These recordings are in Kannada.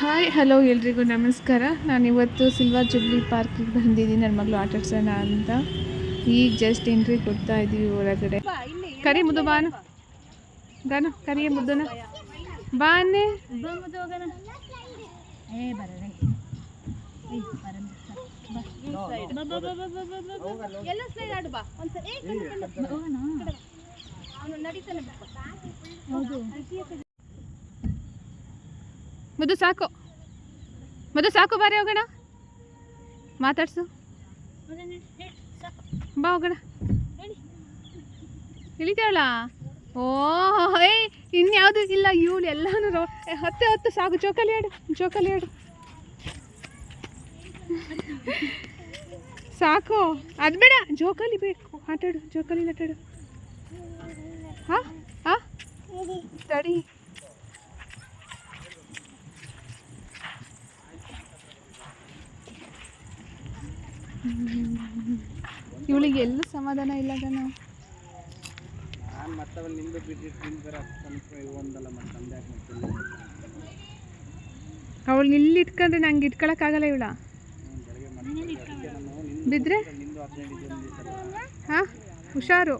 ಹಾಯ್ ಹಲೋ ಎಲ್ರಿಗೂ ನಮಸ್ಕಾರ. ನಾನು ಇವತ್ತು ಸಿಲ್ವರ್ ಜುಬ್ಲಿ ಪಾರ್ಕಿಗೆ ಬಂದಿದ್ದೀನಿ. ನನ್ನ ಮಗಳು ಆಟಾಡ್ಸೋಣ ಅಂತ. ಈಗ ಜಸ್ಟ್ ಎಂಟ್ರಿ ಕೊಡ್ತಾ ಇದ್ದೀವಿ ಹೊರಗಡೆ. ಕರಿ ಮುದ್ದು ಬಾನು. ಗಾನು ಕರಿಯ ಮುದ್ದನ. ಬಾನೆ. ಏ ಬರರೆ ಏ ಬರ ಎಲ್ಲ ಸ್ಲೈಡ್ ಆಡು ಬಾ ಒಂದ್ಸರಿ ಏ, ಕಣ್ಣು, ಕಣ್ಣು. ಹೋಗೋಣ ಅವ್ನು ನಡೀತಾನೆ ಬಿಡು. ಹೌದು ಮುದ್ದು ಸಾಕು. ಮದು ಸಾಕು, ಬಾರಿ ಹೋಗೋಣ. ಮಾತಾಡ್ಸು. ಬಾ ಹೋಗೋಣ. ಇಳಿತಾಳ? ಓ, ಏ, ಇನ್ಯಾವುದು ಇಲ್ಲ, ಇವಳು ಎಲ್ಲಾನು ರೋ- ಹತ್ತೆ ಹತ್ತು ಸಾಕು, ಜೋಕಾಲಿ ಆಡು ಜೋಕಾಲಿ ಆಡು. ಸಾಕು. ಅದು ಬೇಡ, ಜೋಕಾಲಿ ಬೇಕು. ಆಟಾಡು, ಜೋಕಾಲಿ ಆಟಾಡು. ಹಾ ಹಾ ತಡಿ. ಇವಳಿಗೆ ಎಲ್ಲೂ ಸಮಾಧಾನ ಇಲ್ಲ ಗಣ ನಾನು ಮತ್ತವಲ್ಲಿ ನಿಂಬೆ ಬಿಟ್ಟಿಟ್ಟು ನಿಂಬೆ ತಂದು ಒಂದಲ್ಲ ಮತ್ತೆ ತಂದೆ? ಅವಳು ಇಲ್ಲಿ ಇಟ್ಕೊಂಡ್ರೆ ನಂಗೆ ಇಟ್ಕೊಳಕ್ಕಾಗಲ್ಲ ಇವಳ. ಬಿದ್ರೆ? ಹಾ? ಹುಷಾರು.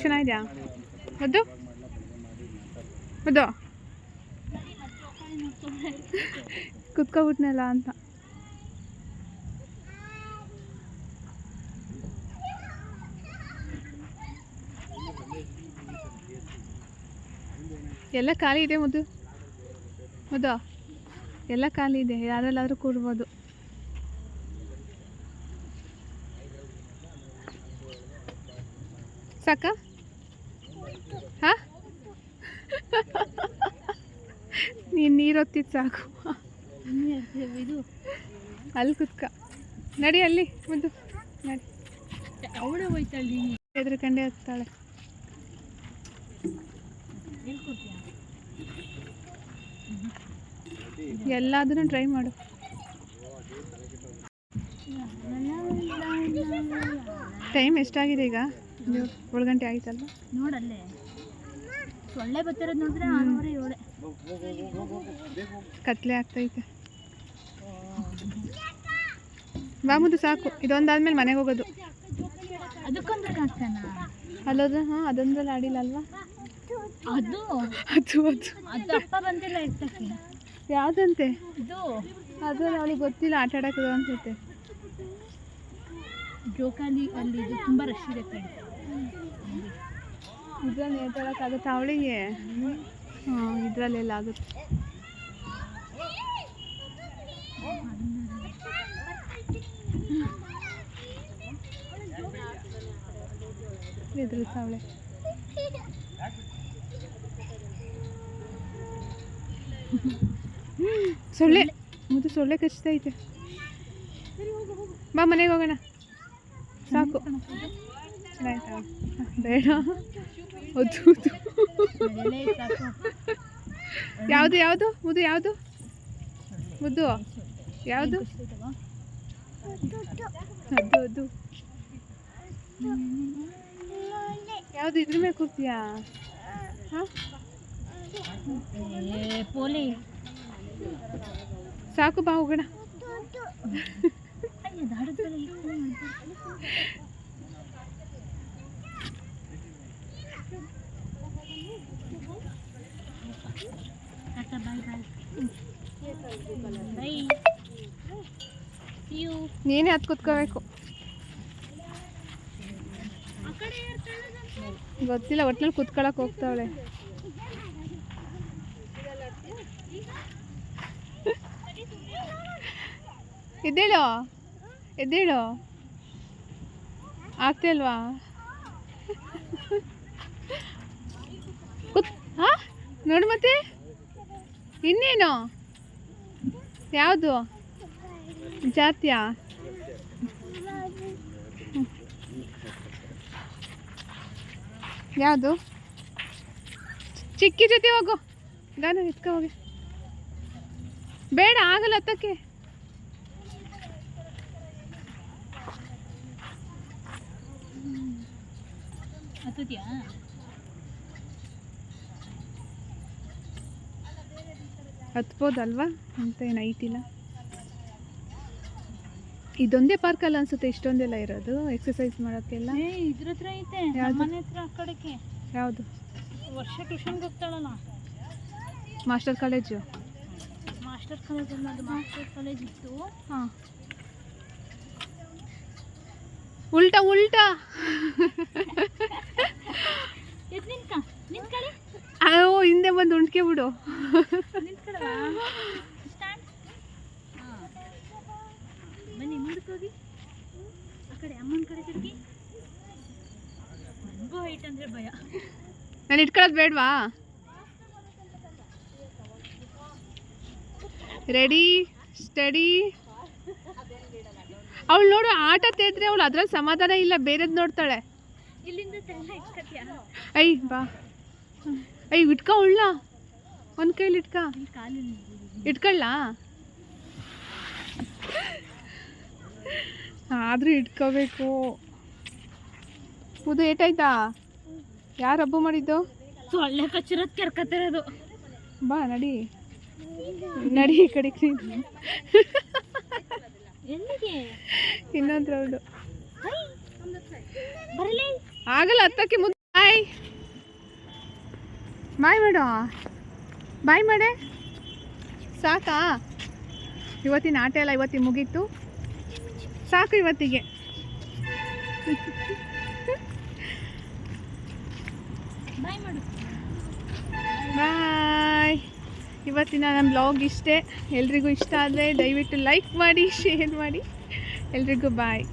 ಚೆನ್ನಾಗಿದ್ಯಾ? ಅದು ಮುದ್ದು? ಕುತ್ಕೊಬಿಟ್ನಲ್ಲ ಅಂತ. ಎಲ್ಲ ಖಾಲಿ ಇದೆ ಮದು ಹೌದಾ ಎಲ್ಲ ಖಾಲಿ ಇದೆ. ಯಾರಲ್ಲಾದರೂ ಕೂರ್ಬೋದು. ಸಾಕ? ಹಾ? ನೀನು ನೀರು ಹೊತ್ತಿದ್ದು ಸಾಕು. ಇದು. ಅಲ್ಲಿ ಕುತ್ಕ. ನಡಿ ಅಲ್ಲಿ ಮುದ್ದು ನಡಿ. ಅವಳೇ ಹೋಯ್ತಾಳೆ. ಎದ್ರಕಂಡೆ ಹತ್ತಾಳೆ. ಎಲ್ಲದನ್ನು ಟ್ರೈ ಮಾಡು. ಟೈಮ್ ಎಷ್ಟಾಗಿದೆ ಈಗ? ಏಳು ಗಂಟೆ ಆಯ್ತಲ್ವಾ? ನೋಡಲ್ಲೇ. ಸೊಳ್ಳೆ ಬರ್ತಿರೋದು ನೋಡಿದ್ರೆ ಆರೂವರೆ ಏಳೆ. ಕತ್ಲೆ ಆಗ್ತೈತೆ. ಬಾಮುದು ಸಾಕು ಇದೊಂದಾದ್ಮೇಲೆ ಮನೆಗೆ ಹೋಗೋದು. ಅಲ್ಲೋದು ಹಾಂ ಅದೊಂದ್ರಲ್ಲಿ ಆಡಿಲ್ಲ ಅಲ್ವಾ? ಅದು. ಅದು ಅದು. ಅಪ್ಪ ಬಂದಿಲ್ಲ ಯಾವುದಂತೆ? ಇದು. ಅದು ಅವಳಿಗೆ ಗೊತ್ತಿಲ್ಲ ಆಟ ಆಡೋಕೆ ಅನ್ಸುತ್ತೆ ಜೋಕಾಲಿ ಅಲ್ಲಿ ಇದು ತುಂಬ ರಶ್ ಇದೆ ನಿಜ ಇದ್ರಲ್ಲಿ ಆಟ ಆಡೋಕ್ಕಾಗುತ್ತೆ ಅವಳಿಗೆ? ಹಾಂ ಇದರಲ್ಲೆಲ್ಲ ಆಗುತ್ತೆ. ಎದುರುತ್ತಾವಳೆ ಸೊಳ್ಳೆ ಮುದ್ದು ಸೊಳ್ಳೆ ಕಚ್ತೈತೆ ಬಾ ಮನೆಗೆ ಹೋಗೋಣ. ಸಾಕು. ಚೆನ್ನಾಯ್ತಾ ಬೇಡ ಅದು ಯಾವುದು ಯಾವುದು? ಮುದ್ದು ಯಾವುದು? ಮುದ್ದು? ಯಾವುದು? ಅದು ಅದು ಯಾವುದು ಇದ್ರ ಮೇಲೆ ಕೂರ್ತೀಯಾ ಸಾಕು ಬಾ ಹೋಗೋಣ. ಅಯ್ಯ bye bye. Bye. ಬೈ ಯು ನೀನೇ ಹತ್ತು ಕುತ್ಕೋಬೇಕು ಗೊತ್ತಿಲ್ಲ, ಒಟ್ನಲ್ಲಿ ಕುತ್ಕೊಳಕ್ ಹೋಗ್ತಾವಳೆ ಎದ್ದೇಳು ಎದ್ದೇಳು ಆಗ್ತಿಲ್ವಾ ಹಾ? ನೋಡು ಮತ್ತೆ. ಇನ್ನೇನು? ಯಾವುದು? ಜಾತಿಯ? ಯಾವುದು? ಚಿಕ್ಕಿ ಜೊತೆ ಹೋಗು. ಗಾನ ಎತ್ಕೊ ಹೋಗಿ. ಬೇಡ, ಆಗಲ್ಲ ಹತ್ತಕ್ಕೆ. ಹತ್ತದ್ಯಾ ಹತ್ಬೋದಲ್ವಾ? ಅಂತ ಏನು ಐತಿಲ್ಲ ಇದೊಂದೇ ಪಾರ್ಕ್ ಅಲ್ಲ ಅನ್ಸುತ್ತೆ ಇಷ್ಟೊಂದೆಲ್ಲ ಇರೋದು ಎಕ್ಸಸೈಸ್ ಮಾಡೋಕ್ಕೆಲ್ಲ? ಏ ಇದ್ರ ಹತ್ರ ಐತೆ? ಮನೆ ಹತ್ರ ಆ ಕಡೆಗೆ. ಯಾವುದು? ವರ್ಷ ಟ್ಯೂಷನ್ಗೆ ಹೋಗ್ತಾಳಲ್ಲ. ಮಾಸ್ಟರ್ ಕಾಲೇಜು ಮಾಸ್ಟರ್ ಕಾಲೇಜ್ ಅನ್ನೋದು ಮಾಸ್ಟರ್ ಕಾಲೇಜ್ ಇತ್ತು. ಹಾಂ. ಉಲ್ಟಾ ಉಲ್ಟಾ. ಎದ್ ನಿಂತ್ಕೊಳ್ಳಿ ಅಯ್ಯೋ ಹಿಂದೆ ಬಂದು ಉಣ್ಕೆ ಬಿಡು. ನಿಂತ್ಕೊಳ್ಳ ಸ್ಟ್ಯಾಂಡ್ ಬನ್ನಿ ಮುಂದಕ್ಕೆ ಹೋಗಿ. ಆ ಕಡೆ ಅಮ್ಮನ ಕಡೆ ತಿರುಗಿ. ನನಗೂ ಹೈಟ್ ಅಂದರೆ ಭಯ. ನಾನು ಇಟ್ಕೊಳ್ಳೋದು ಬೇಡವಾ? ರೆಡಿ ಸ್ಟಡಿ ಅವಳು ನೋಡು ಆಟ ತೆದ್ರೆ ಅವಳು ಅದ್ರಲ್ಲಿ ಸಮಾಧಾನ ಇಲ್ಲ ಬೇರೆದ್ ನೋಡ್ತಾಳೆ. ಇಲ್ಲಿಂದ ಐ ಬಾ. ಐ ಇಟ್ಕೊ ಉಳ್ಳ. ಒಂದು ಕೈಲಿ ಇಟ್ಕ. ಇಟ್ಕೊಳ್ಳಾ? ಆದರೂ ಇಟ್ಕೋಬೇಕು. ಇದು ಏಟಾಯ್ತಾ? ಯಾರು ಹಬ್ಬ ಮಾಡಿದ್ದು? ಸೊಳ್ಳೆ ಕಚ್ಚಿರೋದು ಕೆರ್ಕತ್ತಿರೋದು. ಬಾ ನಡಿ. ನಡಿ ಈ ಕಡೆ ಇನ್ನೊಂದು ರೌಂಡು. ಆಗಲ್ಲ ಹತ್ತಕ್ಕೆ ಮುದ್ದು ಬಾಯ್. ಬಾಯ್ ಮಾಡು. ಬಾಯ್ ಮಾಡೆ. ಸಾಕಾ? ಇವತ್ತಿನ ಆಟ ಎಲ್ಲ ಇವತ್ತಿಗೆ ಮುಗೀತು. ಸಾಕು ಇವತ್ತಿಗೆ. ಬಾಯ್ ಮಾಡು. ಬಾಯ್. ಇವತ್ತಿನ ನಮ್ಮ ಬ್ಲಾಗ್ ಇಷ್ಟೇ. ಎಲ್ರಿಗೂ ಇಷ್ಟ ಆದರೆ ದಯವಿಟ್ಟು ಲೈಕ್ ಮಾಡಿ ಶೇರ್ ಮಾಡಿ. ಎಲ್ರಿಗೂ ಬಾಯ್.